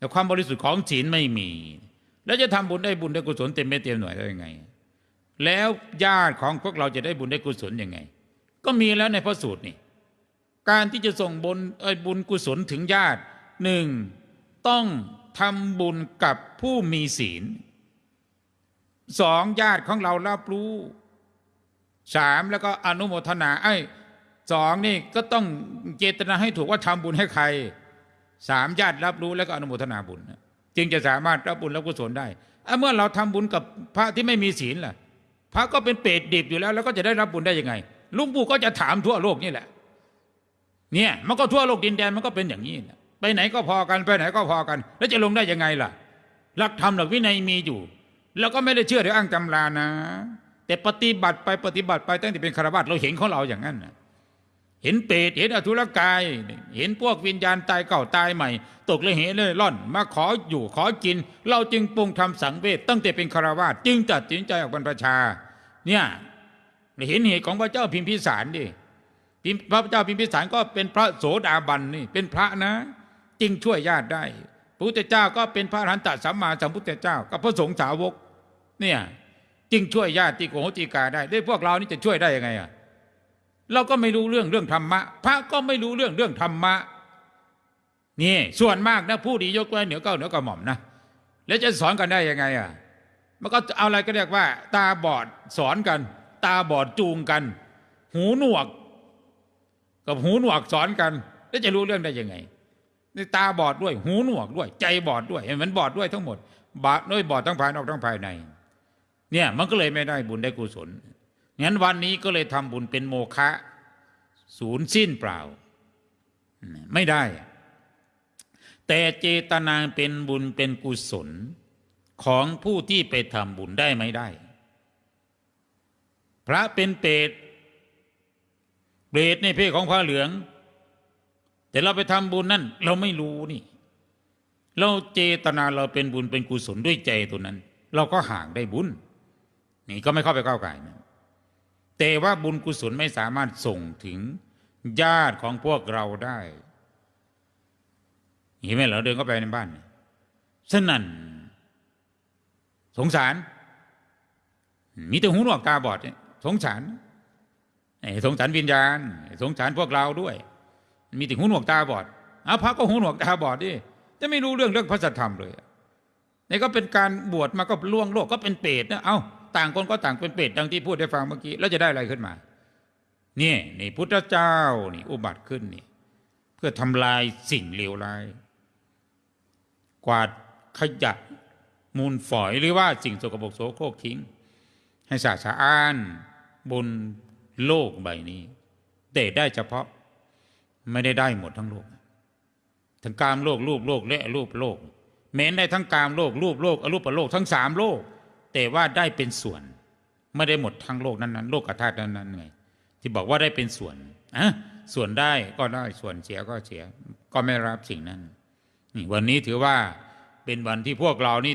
แต่ความบริสุทธิ์ของศีลไม่มี แล้วจะทำบุญได้บุญได้กุศลเต็มเม็ดเต็มหน่วยได้ยังไง แล้วญาติของพวกเราจะได้บุญได้กุศลยังไง ก็มีแล้วในพระสูตรนี่ การที่จะส่งบุญเอ้บุญกุศลถึงญาติหนึ่งต้องทำบุญกับผู้มีศีลสองญาติของเรารับรู้สามแล้วก็อนุโมทนาไอ้สองนี่ก็ต้องเจตนาให้ถูกว่าทำบุญให้ใคร สามญาติรับรู้แล้วก็อนุโมทนาบุญจึงจะสามารถรับบุญรับกุศลได้เมื่อเราทำบุญกับพระที่ไม่มีศีลล่ะ พระก็เป็นเปรตดิบอยู่แล้ว แล้วก็จะได้รับบุญได้ยังไงลุงปู่ก็จะถามทั่วโลกนี่แหละ เนี่ยมันก็ทั่วโลกดินแดนมันก็เป็นอย่างนี้แหละไปไหนก็พอกันไปไหนก็พอกัน แล้วจะลงได้ยังไงล่ะ หลักธรรมหลักวินัยมีอยู่ แล้วก็ไม่ได้เชื่อหรืออ้างตำรานะ แต่ปฏิบัติไปปฏิบัติไปตั้งแต่เป็นคารวะเราเห็นของเราอย่างนั้นนะ เห็นเปรตเห็นอสุรกาย เห็นพวกวิญญาณตายเก่าตายใหม่ ตกเลยเหเลยร่อน มาขออยู่ขอกิน เราจึงปรุงทำสังเวชตั้งแต่เป็นคารวะจึงตัดสินใจออกบรรพชา เนี่ยเห็นเหตุของพระเจ้าพิมพิสารดิพิมพระเจ้าพิมพิสารก็เป็นพระโสดาบันนี่เป็นพระนะ จึงช่วยญาติได้พระพุทธเจ้าก็เป็นพระอรหันตสัมมาสัมพุทธเจ้ากับพระสงฆ์สาวก เนี่ยจึงช่วยญาติโกโหติกาได้ด้วยพวกเรานี่จะช่วยได้ยังไงอะ เราก็ไม่รู้เรื่องเรื่องธรรมะ พระก็ไม่รู้เรื่องเรื่องธรรมะนี่ส่วนมากนะผู้ดียกไว้เหนือเก้าเหนือกระหม่อมนะแล้วจะสอนกันได้ยังไงอะมันก็เอาอะไรก็เรียกว่า ตาบอดสอนกัน ตาบอดจูงกัน หูหนวก กับหูหนวกสอนกัน แล้วจะรู้เรื่องได้ยังไงนี่ตาบอดด้วย หูหนวกด้วย ใจบอดด้วยเห็นมันบอดด้วยทั้งหมด บาดด้วยบอดทั้งภายนอกทั้งภายใน เนี่ยมันก็เลยไม่ได้บุญได้กุศล งั้นวันนี้ก็เลยทำบุญเป็นโมฆะศูนย์สิ้นเปล่า ไม่ได้ แต่เจตนาเป็นบุญเป็นกุศลของผู้ที่ไปทำบุญได้ไม่ได้ พระเป็นเปรตเปรตในเพศของพระเหลือง แต่เราไปทำบุญนั่นเราไม่รู้นี่เราเจตนาเราเป็นบุญเป็นกุศลด้วยใจตัวนั้น เราก็ห่างได้บุญ นี่ก็ไม่เข้าไปก้าวไก่นะ แต่ว่าบุญกุศลไม่สามารถส่งถึงญาติของพวกเราได้ เห็นไหมเราเดินเข้าไปในบ้านสนั่น สงสาร มีแต่หูหนวกตาบอดเนี่ยสงสารสงสารวิญญาณ สงสารพวกเราด้วย มีแต่หูหนวกตาบอดอาพระก็หูหนวกตาบอดดิจะไม่รู้เรื่องเรื่องพระสัทธรรมเลยนี่ก็เป็นการบวชมาก็ล่วงโลกก็เป็นเปรตนะเอ้า ต่างคนก็ต่างเป็นเปรตดังที่พูดได้ฟังเมื่อกี้แล้วจะได้อะไรขึ้นมานี่นี่พุทธเจ้านี่อุบัติขึ้นนี่ เพื่อทำลายสิ่งเลวร้าย กวาดขยะมูลฝอยหรือว่าสิ่งสกปรกโสโครกทิ้ง ให้สะอาดอ้านบนโลกใบนี้แต่ได้เฉพาะไม่ได้ได้หมดทั้งโลก ทั้งกามโลกรูปโลกและรูปโลก แม้นได้ทั้งกามโลกรูปโลกอรูปโลกทั้งสามโลก แต่ว่าได้เป็นส่วน ไม่ได้หมดทั้งโลกนั้นๆโลกธาตุนั้นๆไงที่บอกว่าได้เป็นส่วนอะส่วนได้ก็ได้ส่วนเสียก็เสีย ก็ไม่รับสิ่งนั้นนี่วันนี้ถือว่าเป็นวันที่พวกเรานี่